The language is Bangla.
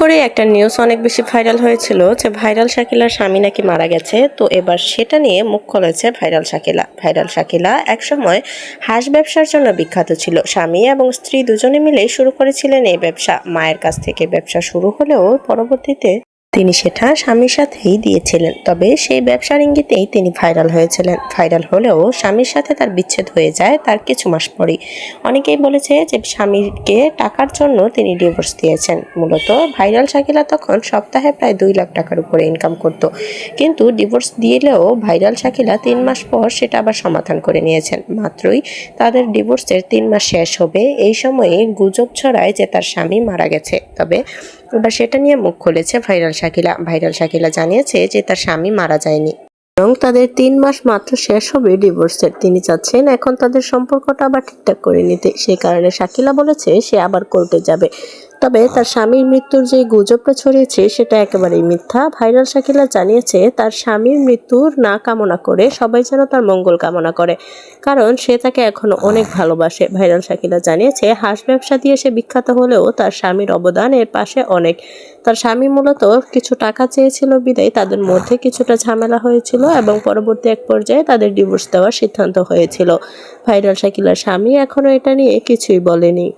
করে একটা নিউজ অনেক বেশি ভাইরাল হয়েছিল যে ভাইরাল শাকিলার স্বামী নাকি মারা গেছে। তো এবার সেটা নিয়ে মুখ খুলেছে ভাইরাল শাকিলা। ভাইরাল শাকিলা একসময় হাঁস ব্যবসার জন্য বিখ্যাত ছিল। স্বামী এবং স্ত্রী দুজনে মিলে শুরু করেছিলেন এই ব্যবসা। মায়ের কাছ থেকে ব্যবসা শুরু হলেও পরবর্তীতে তিনি সেটা স্বামীর সাথেই দিয়েছিলেন, তবে সেই ব্যবসার ইঙ্গিতেই তিনি ভাইরাল হয়েছিলেন। ভাইরাল হলেও স্বামীর সাথে তার বিচ্ছেদ হয়ে যায় তার কিছু মাস পরেই। অনেকেই বলেছে যে স্বামীকে টাকার জন্য তিনি ডিভোর্স দিয়েছেন। মূলত ভাইরাল শাকিলা তখন সপ্তাহে প্রায় দুই লাখ টাকার উপরে ইনকাম করত। কিন্তু ডিভোর্স দিলেও ভাইরাল শাকিলা তিন মাস পর সেটা আবার সমাধান করে নিয়েছেন। মাত্রই তাদের ডিভোর্সের তিন মাস শেষ হবে। এই সময়ে গুজব ছড়ায় যে তার স্বামী মারা গেছে। তবে এবার সেটা নিয়ে মুখ খুলেছে ভাইরাল শাকিলা, ভাইরাল শাকিলা জানিয়েছে যে তার স্বামী মারা যায়নি। এবং তাদের তিন মাস মাত্র শেষ হবে ডিভোর্সের। তিনি চাচ্ছেন এখন তাদের সম্পর্কটা আবার ঠিকঠাক করে নিতে। সেই কারণে শাকিলা বলেছে সে আবার কোর্টে যাবে। তবে তার স্বামীর মৃত্যুর যে গুজবটা ছড়িয়েছে সেটা একেবারেই মিথ্যা। ভাইরাল শাকিলা জানিয়েছে, তার স্বামীর মৃত্যুর না কামনা করে সবাই যেন তার মঙ্গল কামনা করে, কারণ সে তাকে এখনও অনেক ভালোবাসে। ভাইরাল শাকিলা জানিয়েছে, হাঁস ব্যবসা দিয়ে সে বিখ্যাত হলেও তার স্বামীর অবদান এর পাশে অনেক। তার স্বামী মূলত কিছু টাকা চেয়েছিল বিদায়, তাদের মধ্যে কিছুটা ঝামেলা হয়েছিল এবং পরবর্তী এক পর্যায়ে তাদের ডিভোর্স দেওয়ার সিদ্ধান্ত হয়েছিল। ভাইরাল শাকিলার স্বামী এখনও এটা নিয়ে কিছুই বলেনি।